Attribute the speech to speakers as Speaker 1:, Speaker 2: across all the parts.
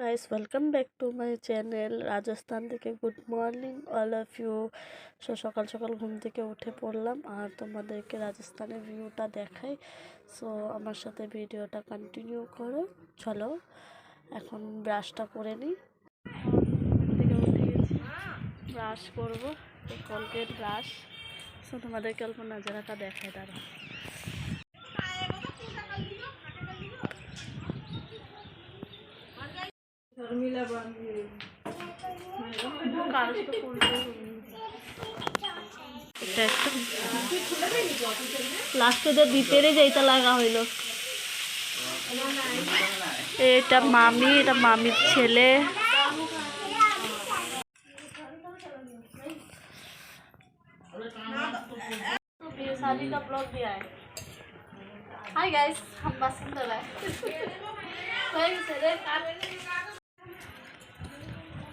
Speaker 1: Guys welcome back to my channel Rajasthan থেকে good morning all of you so সকাল সকাল ঘুম থেকে উঠে পড়লাম আর তোমাদেরকে রাজস্থানের ভিউটা দেখাই। সো আমার সাথে ভিডিওটা কন্টিনিউ করো। চলো, এখন ব্রাশটা করে নিই। ব্রাশ করব। কলগেট ব্রাশ সো তোমাদেরকে অল্প নাজারাটা দেখাই দাঁড়া লাস্টে যে ভিতরে যেটা লাগা হইল এটা মামি এটা মামির ছেলে शादी का ब्लॉग भी आए हाय गाइस हम बासिंदा है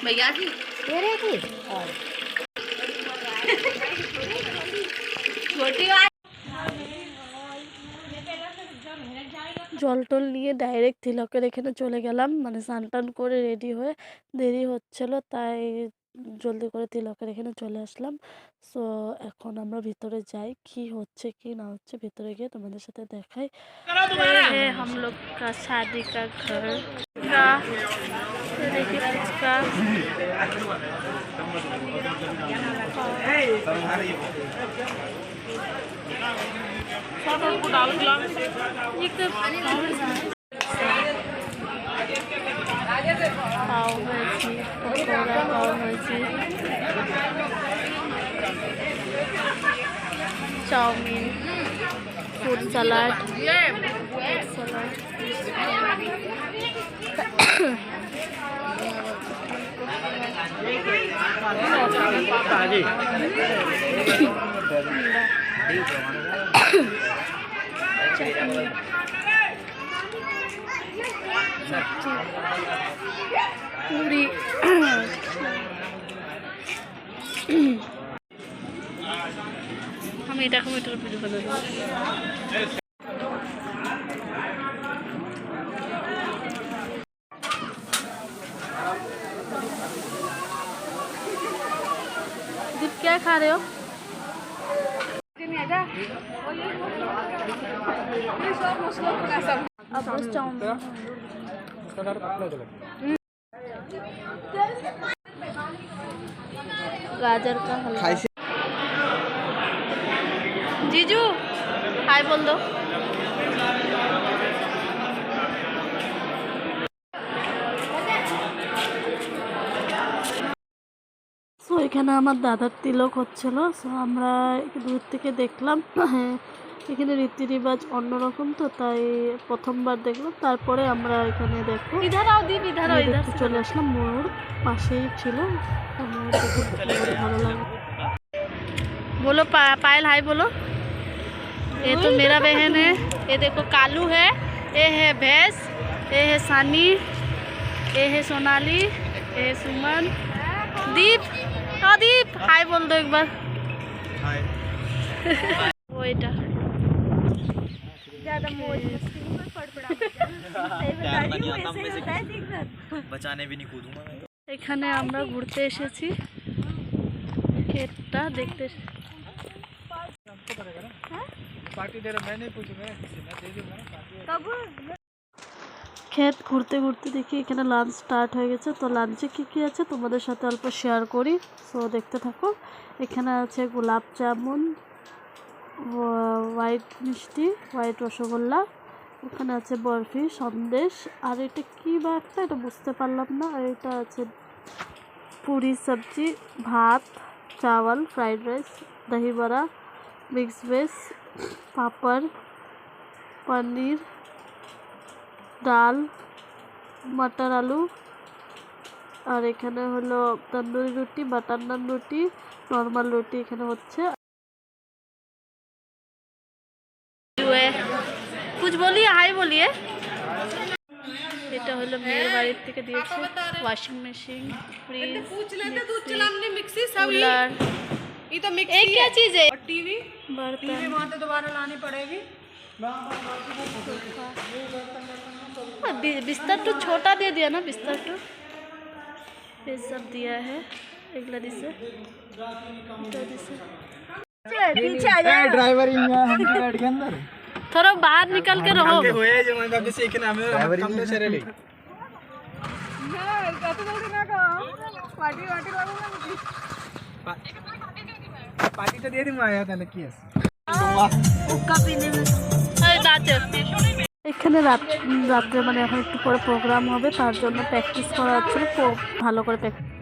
Speaker 2: भैया जी तेरे की छोटी बात
Speaker 1: জল টল নিয়ে ডাইরেক্ট তিলকের এখানে চলে গেলাম মানে স্নান টান করে রেডি হয়ে দেরি হচ্ছিল তাই জলদি করে তিলকের এখানে চলে আসলাম সো এখন আমরা ভিতরে যাই কি হচ্ছে কি না হচ্ছে ভিতরে গিয়ে তোমাদের সাথে দেখাই ये है हम लोग का शादी का घर ফুচকা দেখি ফুচকা ডালগুলাম খাওয়া হয়েছি পকোড়া খাওয়া হয়েছি chow mein food salad fruit salad chutney puri আমি এটা এখন এটার ভিডিও বানাবো खा रहे हो? अब बस गाजर का हलवा। जीजू हाय बोल दो। এখানে আমার দাদার তিলক হচ্ছিল সো আমরা দূর থেকে দেখলাম হ্যাঁ এখানে রীতি রিবাজ অন্যরকম তো তাই প্রথমবার দেখলাম তারপরে আমরা এখানে দেখো
Speaker 2: इधर आओ दीप इधर आओ इधर
Speaker 1: দেখতে চলে আসলাম ময়ূর পাশেই ছিল তো ময়ূর দেখে খুব ভালো লাগে
Speaker 2: बोलो पा, पायल हाय बोलो ये तो मेरा बहन है ये देखो कालू है ये है भैंस ये है सानी ये है सोनाली ये है सुमन दीप हाँ दीप हाय बोल दो एक बार वो এটা
Speaker 3: बचाने भी नहीं कूदूंगा मैं तो
Speaker 1: এখানে আমরা ঘুরতে এসেছি ক্ষেতটা দেখতে এসে-
Speaker 4: पार्टी दे रहा मैंने पूछा मैं किसी ने दे दूंगा ना पार्टी
Speaker 1: ক্ষেত ঘুরতে ঘুরতে দেখি এখানে লাঞ্চ স্টার্ট হয়ে গেছে। তো লাঞ্চে কী কী আছে তোমাদের সাথে অল্প শেয়ার করি। সো দেখতে থাকো। এখানে আছে গোলাপ জামুন হোয়াইট মিষ্টি হোয়াইট রসগোল্লা, ওখানে আছে বরফি, সন্দেশ। আর এটা কী বা একটা? এটা বুঝতে পারলাম না। আর এটা আছে পুরি সবজি, ভাত, চাওয়াল ফ্রাইড রাইস দহি বড়া মিক্স ভেজ পাপড়, পনির ডাল মটর আলু আর এখানে হলো তন্দুরি রুটি বাটার নান রুটি নর্মাল রুটি এখানে হচ্ছে
Speaker 2: हुए कुछ बोलिए हाय बोलिए এটা হলো মেয়ের বাড়ির থেকে দিয়েছে ওয়াশিং মেশিন ফ্রিজ
Speaker 5: मिक्सी सब
Speaker 2: कूलर
Speaker 5: ये तो मिक्सी
Speaker 2: एक क्या चीज है
Speaker 5: और टीवी
Speaker 2: बर्तन
Speaker 5: वहाँ तो दोबारा लानी पड़ेगी
Speaker 2: हाँ, बि- हाँ, बिस्तर तो छोटा दे दिया ना बिस्तर तो। ये सब दिया है एक लड़ी से। पीछे आ जाए
Speaker 6: ड्राइवर बैठ के अंदर।
Speaker 2: थोड़ा बाहर निकल के रहो।
Speaker 6: होए जो तो पार्टी पार्टी तो दे दी मैं आया था लकी है
Speaker 2: उसका पीने में।
Speaker 1: এখানে রাত, রাত্রে মানে এখন একটু পরে প্রোগ্রাম হবে, তার জন্য প্র্যাকটিস করা হচ্ছে। খুব ভালো করে প্র্যাকটিস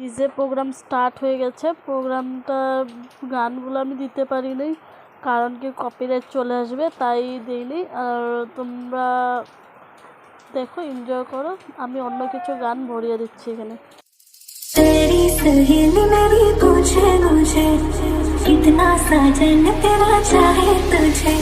Speaker 1: ডিজে প্রোগ্রাম স্টার্ট হয়ে গেছে প্রোগ্রামটা গানগুলো আমি দিতে পারিনি কারণ কি কপিরাইট চলে আসবে তাই দিইনি আর তোমরা দেখো এনজয় করো আমি অন্য কিছু গান ভরিয়ে দিচ্ছি এখানে
Speaker 7: तेरी सहेली मेरी पूछे मुझे कितना साजन तेरा चाहे तुझे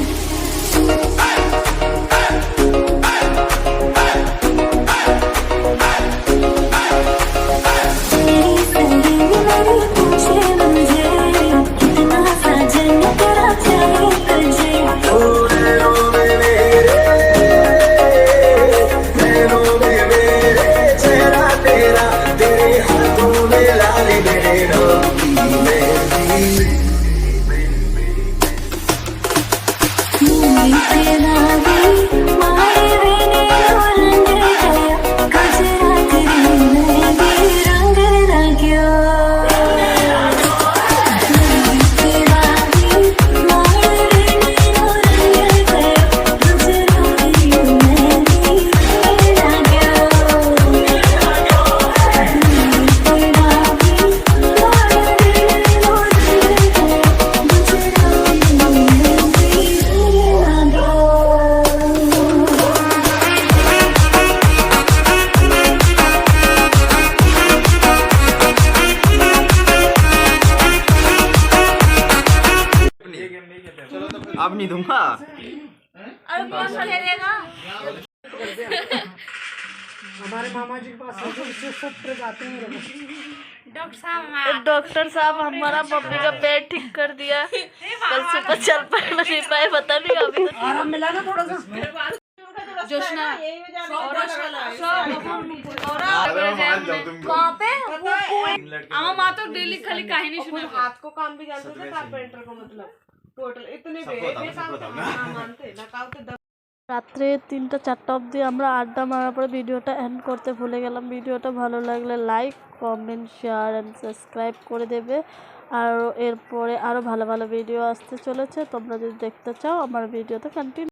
Speaker 7: अब नहीं दूँगा। अब कौन
Speaker 3: सा ले लेगा।
Speaker 5: हमारे मामा जी के पास तो सब जाते हैं
Speaker 1: डॉक्टर साहब हमारा मम्मी का पेट ठीक कर दिया। कल सुबह चल पाए नहीं पाए पता नहीं अभी तो-
Speaker 5: आराम मिला ना थोड़ा सा? जोशना
Speaker 2: कहाँ पे हमारा माँ तो डेली खाली कहानी सुना
Speaker 5: हाथ को काम भी जानते थे कारपेंटर को मतलब।
Speaker 1: রাত্রে তিনটা চারটা অবধি আমরা আড্ডা মারার পরে ভিডিওটা এন্ড করতে ভুলে গেলাম ভিডিওটা ভালো লাগলে like comment share and subscribe করে দেবে। আর এরপরে আরও ভালো ভালো ভিডিও আসতে চলেছে। তোমরা যদি দেখতে চাও আমার ভিডিওতে কন্টিনিউ